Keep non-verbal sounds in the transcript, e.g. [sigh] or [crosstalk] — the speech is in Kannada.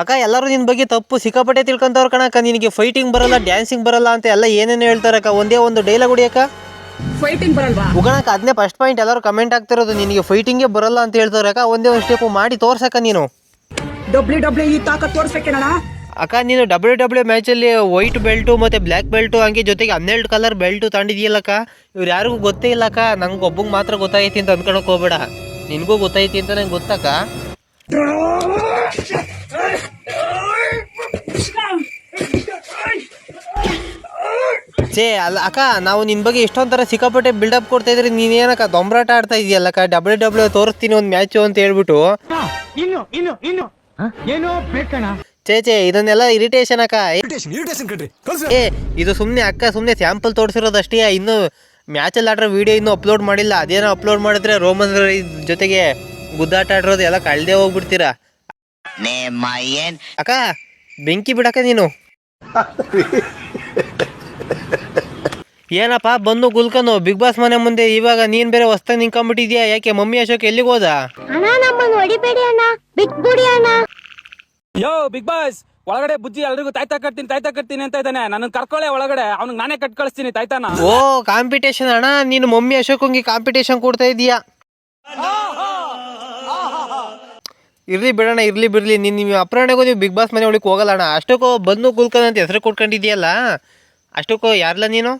ಅಕ್ಕ ಎಲ್ಲರೂ ನಿನ್ನ ಬಗ್ಗೆ ತಪ್ಪು ಸಿಕ್ಕಾಪಟ್ಟೆ ತಿಳ್ಕೊಂತವ್ರು ಕಣಕ್ಕ. ನಿನಗೆ ಫೈಟಿಂಗ್ ಬರಲ್ಲ ಡ್ಯಾನ್ಸಿಂಗ್ ಬರಲ್ಲ ಅಂತ ಎಲ್ಲ ಏನೇನು ಹೇಳ್ತಾರಕ್ಕ ಒಂದೇ ಒಂದು ಡೈಲಾಗ್ ಹೊಡಿಯಕ್ಕ ಫೈಟಿಂಗ್ ಬರಲ್ವಾ? ಉಗಣಕ್ಕ ಅದನ್ನೇ ಫಸ್ಟ್ ಪಾಯಿಂಟ್ ಎಲ್ಲರೂ ಕಮೆಂಟ್ ಆಗ್ತಿರೋದು ನಿನಗೆ ಫೈಟಿಂಗೇ ಬರಲ್ಲ ಅಂತ ಹೇಳ್ತಾರಕ್ಕ ಒಂದೇ ಒಂದು ಸ್ಟೆಪ್ ಮಾಡಿ ತೋರ್ಸಕ್ಕ ನೀನು. ಡಬ್ಲ್ಯೂ ಡಬ್ಲ್ಯೂ ಈ ತಾಕತ್ ತೋರ್ಸಕ್ಕೇನಣ್ಣ ಅಕ್ಕ ನೀನು ಡಬ್ಲ್ಯೂ ಡಬ್ಲ್ಯೂ ಮ್ಯಾಚಲ್ಲಿ ವೈಟ್ ಬೆಲ್ಟು ಮತ್ತು ಬ್ಲ್ಯಾಕ್ ಬೆಲ್ಟು ಹಂಗೆ ಜೊತೆಗೆ ಹನ್ನೆರಡು ಕಲರ್ ಬೆಲ್ಟು ತಂಡಿದೆಯಲ್ಲಕ್ಕ ಇವ್ರು ಯಾರಿಗೂ ಗೊತ್ತೇ ಇಲ್ಲಕ್ಕ ನಂಗೆ ಒಬ್ಬಂಗೆ ಮಾತ್ರ ಗೊತ್ತಾಯ್ತಿ ಅಂತ ಅಂದ್ಕೊಳಕ್ಕೆ ಹೋಗ್ಬೇಡ. ನಿನಗೂ ಗೊತ್ತೈತಿ ಅಂತ ನಂಗೆ ಗೊತ್ತಕ್ಕ. ಛೇ ಅಲ್ಲ ಅಕ್ಕ ನಾವು ನಿನ್ನ ಬಗ್ಗೆ ಇಷ್ಟೊಂಥರ ಥರ ಸಿಕ್ಕಾಪಟ್ಟೆ ಬಿಲ್ಡಪ್ ಕೊಡ್ತಾ ಇದ್ರೆ ನೀನೇನಕ್ಕ ದೊಂಬರಾಟ ಆಡ್ತಾ ಇದೆಯಲ್ಲಕ್ಕ ಡಬ್ಲ್ಯೂ ಡಬ್ಲ್ಯೂ ತೋರಿಸ್ತೀನಿ ಒಂದು ಮ್ಯಾಚು ಅಂತ ಹೇಳ್ಬಿಟ್ಟು. ಇನ್ನು ಇನ್ನು ಇನ್ನು. ಏನೋ ಬೇಕಣ್ಣ. ಛೇ ಛೇ ಇದನ್ನೆಲ್ಲ ಇರಿಟೇಷನ್ ಅಕ್ಕ. ಏ- ಇರಿಟೇಷನ್ ಇರಿಟೇಷನ್ ಕಣ್ರಿ. ಏ ಇದು ಸುಮ್ಮನೆ ಅಕ್ಕ ಸುಮ್ಮನೆ ಸ್ಯಾಂಪಲ್ ತೋರಿಸಿರೋದಷ್ಟೇ ಇನ್ನು ಮ್ಯಾಚಲ್ಲಿ ಆಡ್ರೆ ವಿಡಿಯೋ ಇನ್ನೂ ಅಪ್ಲೋಡ್ ಮಾಡಿಲ್ಲ. ಅದೇನೋ ಅಪ್ಲೋಡ್ ಮಾಡಿದ್ರೆ ರೋಮನ್ ಜೊತೆಗೆ ಗುದ್ದಾಟ ಆಡಿರೋದು ಎಲ್ಲ ಕಳ್ದೇ ಹೋಗ್ಬಿಡ್ತೀರಾ? ಅಕ್ಕ ಬೆಂಕಿ ಬಿಡಕ್ಕ ನೀನು. [laughs] ಏನಪ್ಪ ಬಂದು ಗುಲ್ಕನು ಬಿಗ್ ಬಾಸ್ ಮನೆ ಮುಂದೆ ಇವಾಗ ನೀನ್ ಬೇರೆ ಹೊಸ್ತಾಗಿ ನಿಂಕೊಂಡ್ಬಿಟ್ಟಿದ್ಯಾ ಯಾಕೆ ಮಮ್ಮಿ ಅಶೋಕ್ ಎಲ್ಲಿಗೆ ಹೋದ? ಅಣ್ಣ ನಮ್ಮನ್ನು ಹೊಡಿಬೇಡಿ ಅಣ್ಣ ಬಿಟ್ಬಿಡಿ ಅಣ್ಣ. ಯೋ ಬಿಗ್ ಬಾಸ್ ಒಳಗಡೆ ಬುಜ್ಜಿ ಎಲ್ರಿಗೂ ತಾಯ್ತಾ ಕಟ್ತೀನಿ ತಾಯ್ತಾ ಕಟ್ತೀನಿ ಅಂತ ಇದ್ದಾನೆ. ನನ್ನ ಕರ್ಕೊಳ್ಳೆ ಒಳಗಡೆ ಅವ್ನಿಗೆ ನಾನೇ ಕಟ್ ಕಳಿಸ್ತೀನಿ ತಾಯ್ತಾನ? ಓ ಕಾಂಪಿಟೇಷನ್ ಅಣ್ಣ ನೀನು ಮಮ್ಮಿ ಅಶೋಕಂಗೆ ಕಾಂಪಿಟೇಷನ್ ಕೊಡ್ತಾ ಇದೀಯಾ ಇರ್ಲಿ ಬಿಡೋಣ ಇರ್ಲಿ ಬಿಡ್ಲಿ. ನೀನು ನೀವು ಅಪರಾಣೆಗೂ ನೀವು ಬಿಗ್ ಬಾಸ್ ಮನೆ ಒಳಗೆ ಹೋಗಲ್ಲ ಅಣ್ಣ. ಅಷ್ಟಕ್ಕೂ ಬಂದು ಗುಲ್ಕನ್ ಅಂತ ಹೆಸರು ಕೊಟ್ಕೊಂಡಿದ್ಯಲ್ಲ ಅಷ್ಟಕ್ಕೂ ಯಾರಲ್ಲ ನೀನು?